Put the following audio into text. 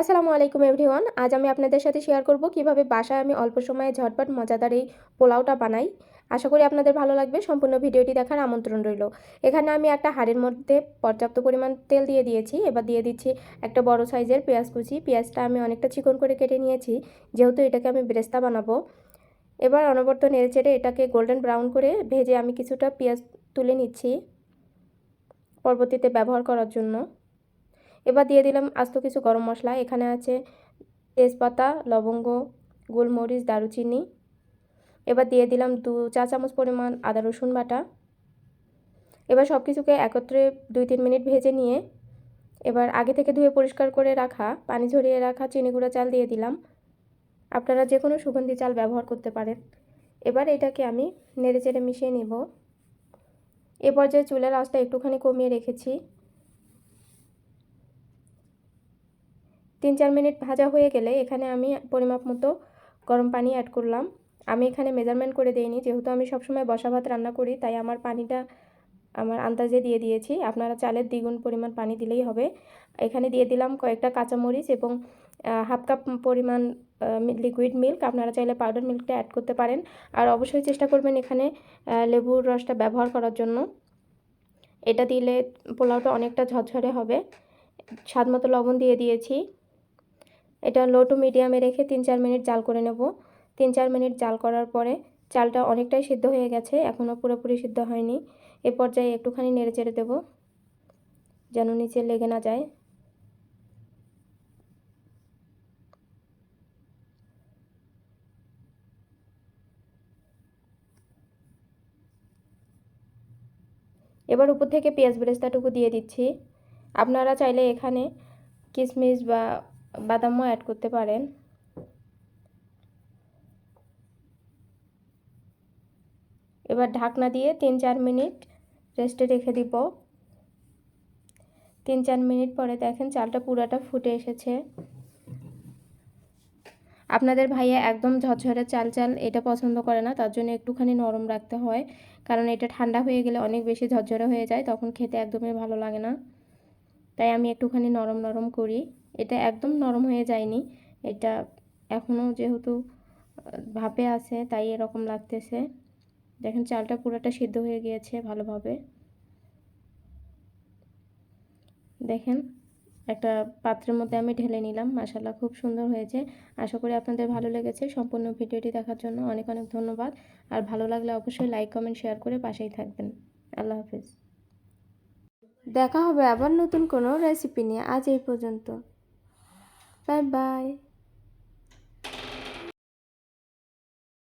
আসসালামু আলাইকুম এভরিওয়ান। আজ আমি আপনাদের সাথে শেয়ার করব কীভাবে বাসায় আমি অল্প সময়ে ঝটপট মজাদার এই পোলাওটা বানাই। আশা করি আপনাদের ভালো লাগবে। সম্পূর্ণ ভিডিওটি দেখার আমন্ত্রণ রইল। এখানে আমি একটা হাড়ের মধ্যে পর্যাপ্ত পরিমাণ তেল দিয়ে দিয়েছি। এবার দিয়ে দিচ্ছি একটা বড় সাইজের পেঁয়াজ কুচি। পেঁয়াজটা আমি অনেকটা চিকন করে কেটে নিয়েছি। যেহেতু এটাকে আমি ব্রেস্তা বানাবো। এবার অনবর্ত নেড়ে চেড়ে এটাকে গোল্ডেন ব্রাউন করে ভেজে আমি কিছুটা পেঁয়াজ তুলে নিচ্ছি। পরবর্তীতে ব্যবহার করার জন্য। এবার দিয়ে দিলাম আস্ত কিছু গরম মশলা। এখানে আছে তেজপাতা, লবঙ্গ, গোলমরিচ, দারুচিনি। এবার দিয়ে দিলাম দু চা চামচ পরিমাণ আদা রসুন বাটা। এবার সব কিছুকে একত্রে দুই তিন মিনিট ভেজে নিয়ে এবার আগে থেকে ধুয়ে পরিষ্কার করে রাখা, পানি ঝরিয়ে রাখা চিনি গুঁড়া চাল দিয়ে দিলাম। আপনারা যে কোনো সুগন্ধি চাল ব্যবহার করতে পারেন। এবার এটাকে আমি নেড়ে চেড়ে মিশিয়ে নেব। এ পর্যায়ে চুলের আঁচটা একটুখানি কমিয়ে রেখেছি। তিন চার মিনিট ভাজা হয়ে গেলে এখানে আমি পরিমাপ মতো গরম পানি অ্যাড করলাম। আমি এখানে মেজারমেন্ট করে দিইনি, যেহেতু আমি সবসময় বসা ভাত রান্না করি, তাই আমার পানিটা আমার আন্দাজে দিয়ে দিয়েছি। আপনারা চালের দ্বিগুণ পরিমাণ পানি দিলেই হবে। এখানে দিয়ে দিলাম কয়েকটা কাঁচামরিচ এবং হাফ কাপ পরিমাণ লিকুইড মিল্ক আপনারা চাইলে পাউডার মিল্কটা অ্যাড করতে পারেন। আর অবশ্যই চেষ্টা করবেন এখানে লেবুর রসটা ব্যবহার করার জন্য। এটা দিলে পোলাওটা অনেকটা ঝরঝরে হবে। স্বাদ মতো লবণ দিয়ে দিয়েছি। এটা লো টু মিডিয়ামে রেখে তিন চার মিনিট জাল করে নেব। তিন চার মিনিট জাল করার পরে চালটা অনেকটাই সিদ্ধ হয়ে গেছে, এখনও পুরোপুরি সিদ্ধ হয়নি। এ পর্যায়ে একটুখানি নেড়ে চেড়ে দেবো, যেন নিচে লেগে না যায়। এবার উপর থেকে পেঁয়াজ বেরেস্তাটুকু দিয়ে দিচ্ছি। আপনারা চাইলে এখানে কিশমিশ বা বাদামও অ্যাড করতে পারেন। এবার ঢাকনা দিয়ে তিন চার মিনিট রেস্টে রেখে দিব। তিন চার মিনিট পরে দেখেন চালটা পুরাটা ফুটে এসেছে। আপনাদের ভাইয়া একদম ঝরঝরে চাল চাল এটা পছন্দ করে না, তার জন্য একটুখানি নরম রাখতে হয়। কারণ এটা ঠান্ডা হয়ে গেলে অনেক বেশি ঝরঝরে হয়ে যায়, তখন খেতে একদমই ভালো লাগে না। তাই আমি একটুখানি নরম নরম করি। এটা একদম নরম হয়ে যায়নি। এটা এখনও যেহেতু ভাপে আছে, তাই এরকম লাগতেছে। দেখেন চালটা পুরোটা সিদ্ধ হয়ে গিয়েছে ভালোভাবে। দেখেন, একটা পাত্রের মধ্যে আমি ঢেলে নিলাম। মাসাল্লাহ খুব সুন্দর হয়েছে। আশা করি আপনাদের ভালো লেগেছে সম্পূর্ণ ভিডিওটি দেখার জন্য। অনেক অনেক ধন্যবাদ। আর ভালো লাগলে অবশ্যই লাইক, কমেন্ট, শেয়ার করে পাশেই থাকবেন। আল্লাহ হাফিজ। দেখা হবে আবার নতুন কোনো রেসিপি নিয়ে। আজ এই পর্যন্ত। Bye bye.